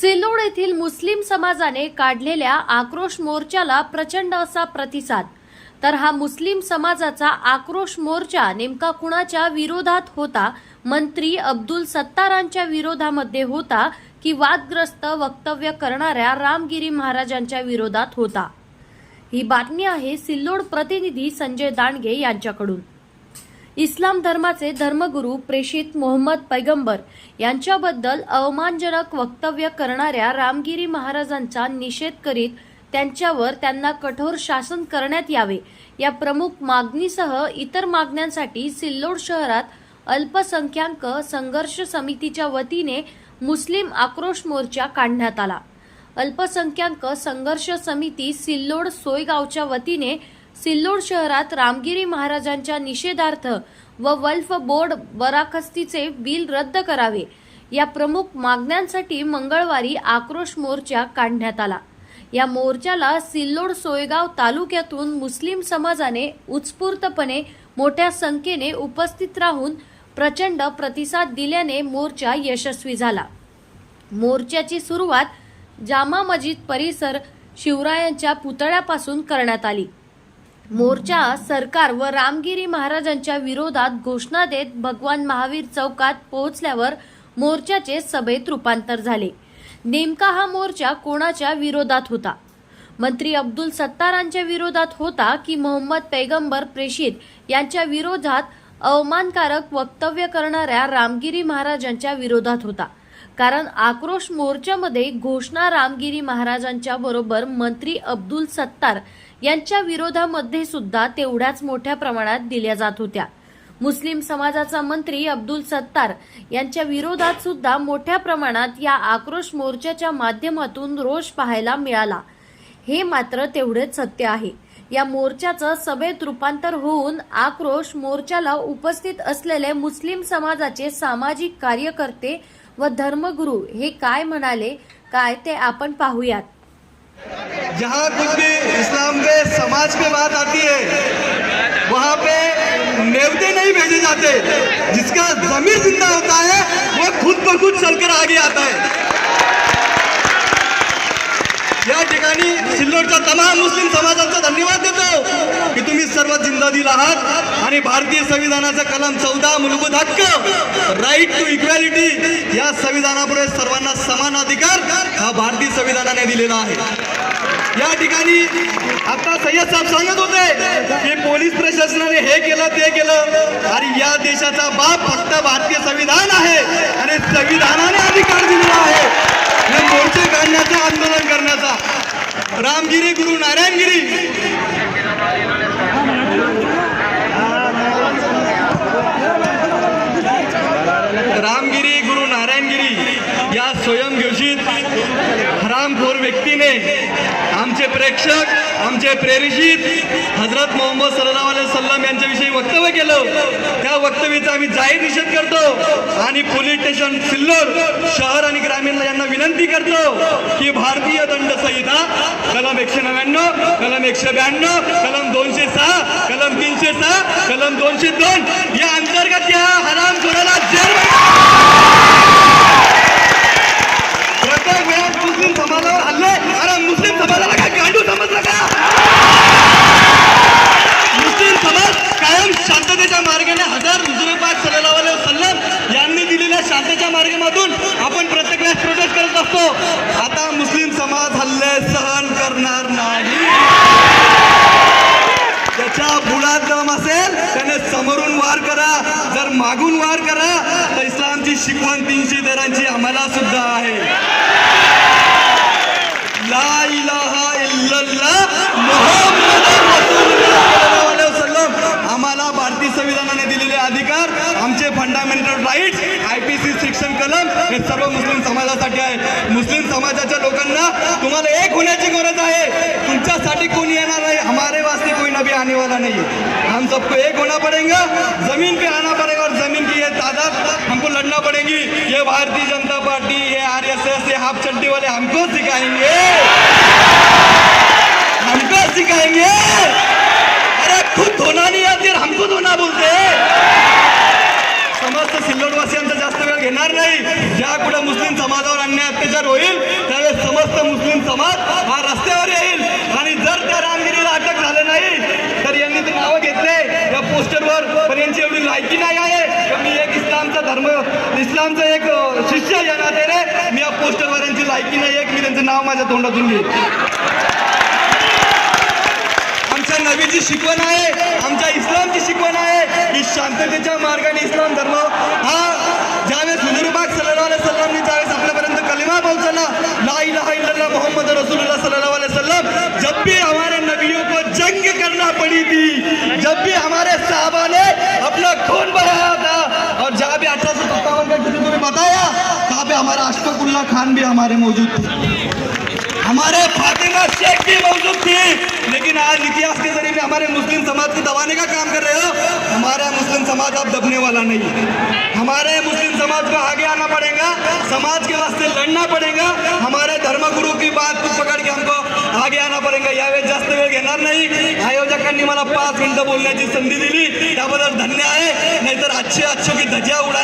सिल्लोड येथील मुस्लिम समाजाने काढलेल्या आक्रोश मोर्चाला प्रचंड असा प्रतिसाद. तर हा मुस्लिम समाजाचा आक्रोश मोर्चा नेमका कुणाच्या विरोधात होता? मंत्री अब्दुल सत्तारांच्या विरोधामध्ये होता की वादग्रस्त वक्तव्य करणाऱ्या रामगिरी महाराजांच्या विरोधात होता? ही बातमी आहे सिल्लोड प्रतिनिधी संजय दांडगे यांच्याकडून. इस्लाम धर्माचे धर्मगुरू प्रेषित मोहम्मद पैगंबर यांच्याबद्दल अवमानजनक वक्तव्य करणाऱ्या रामगिरी महाराजांचा निषेध करीत त्यांच्यावर त्यांना कठोर शासन करण्यात यावे. या प्रमुख मागणीसह इतर मागण्यांसाठी सिल्लोड शहरात अल्पसंख्याक संघर्ष समितीच्या वतीने मुस्लिम आक्रोश मोर्चा काढण्यात आला. अल्पसंख्याक संघर्ष समिती सिल्लोड सोयगावच्या वतीने सिल्लोड शहरात रामगिरी महाराजांच्या निषेधार्थ व वल्फ बोर्ड बराखस्तीचे बिल रद्द करावे. या प्रमुख मागण्यांसाठी मंगळवारी आक्रोश मोर्चा काढण्यात आला. या मोर्चाला सिल्लोड सोयगाव तालुक्यातून मुस्लिम समाजाने उत्स्फूर्तपणे मोठ्या संख्येने उपस्थित राहून प्रचंड प्रतिसाद दिल्याने मोर्चा यशस्वी झाला. मोर्चाची सुरुवात जामा मस्जिद परिसर शिवरायांच्या पुतळ्यापासून करण्यात आली. मोर्चा सरकार व रामगिरी महाराजांच्या विरोधात घोषणा देत भगवान महावीर चौकात पोहोचल्यावर मोर्चाचे सभेत रूपांतर झाले. नेमका हा मोर्चा कोणाच्या विरोधात होता? मंत्री अब्दुल सत्तारांच्या विरोधात होता की मोहम्मद पैगंबर प्रेषित? यांच्या विरोधात अवमानकारक वक्तव्य करणाऱ्या रामगिरी महाराजांच्या विरोधात होता. कारण आक्रोश मोर्चामध्ये घोषणा रामगिरी महाराजांच्या बरोबर मंत्री अब्दुल सत्तार यांच्या विरोधामध्ये सुद्धा तेवढ्याच मोठ्या प्रमाणात दिल्या जात होत्या. मुस्लिम समाजाचा मंत्री अब्दुल सत्तार यांच्या विरोधात सुद्धा मोठ्या प्रमाणात या आक्रोश मोर्चाच्या माध्यमातून रोष पाहायला मिळाला. हे मात्र तेवढेच सत्य आहे. या मोर्चाचं सभेत रूपांतर होऊन आक्रोश मोर्चाला उपस्थित असलेले मुस्लिम समाजाचे सामाजिक कार्यकर्ते व धर्मगुरू हे काय म्हणाले काय ते आपण पाहूयात. जहाँ कुछ भी इस्लाम के समाज पे बात आती है, वहाँ पे नेवते नहीं भेजे जाते। जिसका जमीर ज़िंदा होता है, वो खुद पर खुद चलकर आगे आता है। आणि सिल्लोडच्या तमाम मुस्लिम समाजाचा धन्यवाद देतो की तुम्ही सर्व जिंदादिल आहात आणि भारतीय संविधानाचा कलम चौदा मूलभूत हक्क राईट टू इक्वॅलिटी या संविधानापुढे सर्वांना समान अधिकार हा भारतीय संविधानाने दिलेला आहे. या ठिकाणी आता सय्यद साहेब सांगत होते की पोलीस प्रशासनाने हे केलं ते केलं. आणि या देशाचा बाप फक्त भारतीय संविधान आहे आणि संविधानाने अधिकार दिलेला आहे. मोर्चे काढण्याचा आंदोलन करण्याचा. रामगिरी गुरु नारायणगिरी. रामगिरी गुरु नारायणगिरी या स्वयंघोषित हरामखोर व्यक्तीने आमचे प्रेक्षक आमचे प्रेरित हजरत मोहम्मद सल्लाम सल्लाम यांच्याविषयी वक्तव्य केलं. त्या वक्तव्याचा आम्ही जाहीर निषेध करतो आणि पोलीस स्टेशन सिल्लोड शहर आणि ग्रामीण यांना विनंती करतो की भारतीय दंड संहिता कलम एकशे नव्याण्णव कलम एकशे ब्याण्णव कलम दोनशे सहा कलम तीनशे सहा कलम दोनशे दोन या अंतर्गत या हरामखोराला जेल प्रत्येक वेळात मुस्लिम समाजावर हल्ले अरे मुस्लिम समाजाला काय गांडू समजलं का मुस्लिम समाज कायम शांततेच्या मार्गाने हजार हुजूर पाक सल्लल्लाहु अलैहि वसल्लम यांनी दिलेल्या शांततेच्या मार्गामधून आपण प्रत्येक वेळेस प्रोटेस्ट करत असतो आता मुस्लिम समाज हल्ले सहन करणार नाही. त्याच्या बुडात दम असेल त्याने समोरून वार करा. जर मागून वार करा तर इस्लामची शिकवण तीनशे दरांची आम्हाला सुद्धा आहे. ला इलाहा इल्लल्लाह मुहम्मदुर रसूलुल्लाह सल्लल्लाहु अलैहि वसल्लम आम्हाला भारतीय संविधानाने दिलेले अधिकार आमचे fundamental rights I P C शिक्षण कलम हे सर्व मुस्लिम समाजासाठी आहे मुस्लिम समाजाच्या लोकांना तुम्हाला एक होण्याची गरज आहे. तुमच्यासाठी कोणी येणार आहे हमारे वास्ते कोई नबी आने वाला नहीं है हम सबको एक होना पड़ेगा. जमीन पे आना पड़ेगा और जमीन की ये तादाद हमको लड़ना पड़ेगी. ये भारतीय जनता पार्टी ये आर एस एस ये हाफ चड्डी वाले हमको सिखाएंगे. हमको सिखाएंगे. अरे खुद धोना नहीं आती और हमको धोना बोलते समस्त सिल्लोडवासियांचा जास्त वेळ घेणार नाही. ज्या कुठे मुस्लिम समाजावर अन्याय अत्याचार होईल त्यावेळेस समस्त मुस्लिम समाज हा रस्त्यावर येईल. आणि जर त्या रामगिरीला अटक झालं नाही तर यांनी ते नावं घेतले. या पोस्टरवर पण यांची एवढी लायकी नाही आहे. मी एक इस्लामचा धर्म इस्लामचा एक शिष्य या नात्याने मी या पोस्टरवर यांची लायकी नाही एक मी त्यांचं नाव माझ्या तोंडातून घेईन. आमच्या नबीची शिकवण आहे आमच्या इस्लामची शिकवण आहे. की शांततेच्या मार्गाने इस्लाम धर्म हा ज्यावेळेस हुजूरबाग सल्ला सल्लामने ज्यावेळेस आपल्यापर्यंत कलिमा पोहोचला लाई लाई इल्लल्लाह मोहम्मद रसूलुल्लाह सल्लल्लाहु अलैहि वसल्लम जब भी हमारे नबियों को जंग करना पड़ी थी जब भी हमारे साहबा ने अपना खून बहाया था और जहाँ भी अठारह सौ सत्तावन का जिसे तुम्हें बताया वहाँ पे हमारा अशफाकुल्ला खान भी हमारे मौजूद थे। हमारे फातिमा शेख भी मौजूद थी, लेकिन आज इतिहास के ज़रिए हमारे मुस्लिम समाज को दबाने का काम कर रहे हो। हमारा मुस्लिम समाज अब दबने वाला नहीं है। हमारे मुस्लिम समाज को आगे आना पड़ेगा, समाज के वास्ते लड़ना पड़ेगा, हमारे धर्मगुरु की बात को पकड़ के हमको आगे आना पड़ेगा। यावेळेस जास्त वेळ घेणार नाही आयोजकांनी पाच मिनिटं बोलण्याची संधी दिली त्याबद्दल धन्य आहे नाहीतर अच्छे अच्छो की धज्या उडाना